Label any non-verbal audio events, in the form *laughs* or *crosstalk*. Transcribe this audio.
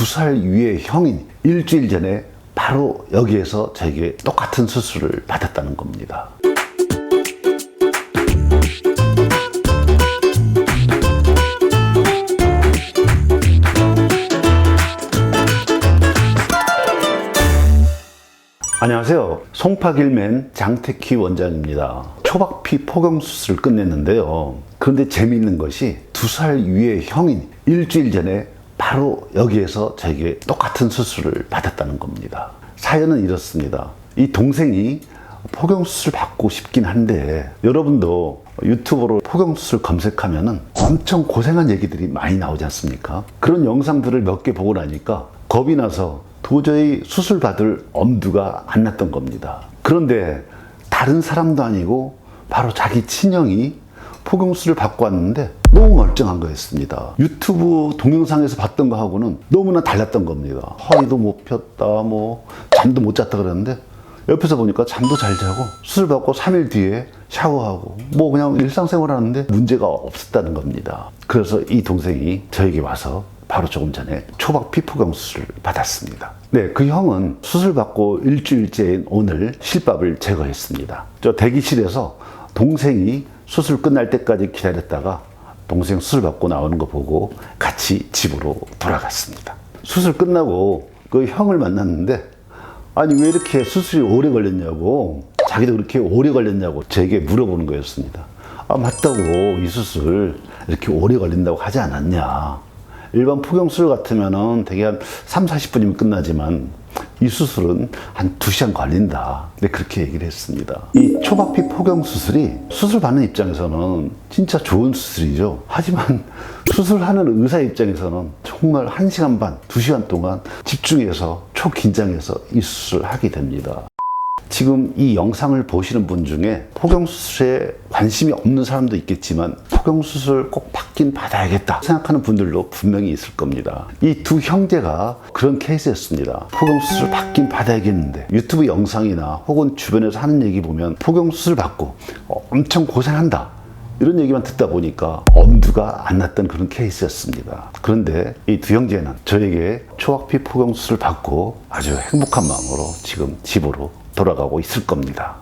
두 살 위의 형인 일주일 전에 바로 여기에서 저에게 똑같은 수술을 받았다는 겁니다. 안녕하세요. 송파길맨 장태키 원장입니다. 초박피 포경 수술을 끝냈는데요. 그런데 재미있는 것이 두 살 위의 형인 일주일 전에 바로 여기에서 저에게 똑같은 수술을 받았다는 겁니다. 사연은 이렇습니다. 이 동생이 포경 수술 받고 싶긴 한데 여러분도 유튜브로 포경 수술 검색하면은 엄청 고생한 얘기들이 많이 나오지 않습니까? 그런 영상들을 몇 개 보고 나니까 겁이 나서 도저히 수술 받을 엄두가 안 났던 겁니다. 그런데 다른 사람도 아니고 바로 자기 친형이 포경수를 받고 왔는데 너무 멀쩡한 거였습니다. 유튜브 동영상에서 봤던 거하고는 너무나 달랐던 겁니다. 허리도 못 폈다, 뭐 잠도 못 잤다 그랬는데 옆에서 보니까 잠도 잘 자고 수술 받고 3일 뒤에 샤워하고 뭐 그냥 일상생활 하는데 문제가 없었다는 겁니다. 그래서 이 동생이 저에게 와서 바로 조금 전에 초박 피부경 수술을 받았습니다. 네, 그 형은 수술 받고 일주일째인 오늘 실밥을 제거했습니다. 저 대기실에서 동생이 수술 끝날 때까지 기다렸다가 동생 수술 받고 나오는 거 보고 같이 집으로 돌아갔습니다. 수술 끝나고 그 형을 만났는데 아니 왜 이렇게 수술이 오래 걸렸냐고 자기도 그렇게 오래 걸렸냐고 제게 물어보는 거였습니다. 아 맞다고 이 수술 이렇게 오래 걸린다고 하지 않았냐. 일반 포경술 같으면은 되게 한 3, 40분이면 끝나지만 이 수술은 한 2시간 걸린다. 네, 그렇게 얘기를 했습니다. 이 초박피 포경 수술이 수술 받는 입장에서는 진짜 좋은 수술이죠. 하지만 *laughs* 수술하는 의사 입장에서는 정말 1시간 반, 2시간 동안 집중해서 초긴장해서 이 수술을 하게 됩니다. 지금 이 영상을 보시는 분 중에 포경수술에 관심이 없는 사람도 있겠지만 포경수술 꼭 받긴 받아야겠다 생각하는 분들도 분명히 있을 겁니다. 이 두 형제가 그런 케이스였습니다. 포경수술 받긴 받아야겠는데 유튜브 영상이나 혹은 주변에서 하는 얘기 보면 포경수술 받고 엄청 고생한다. 이런 얘기만 듣다 보니까 엄두가 안 났던 그런 케이스였습니다. 그런데 이 두 형제는 저에게 초학피 포경수술 받고 아주 행복한 마음으로 지금 집으로 돌아가고 있을 겁니다.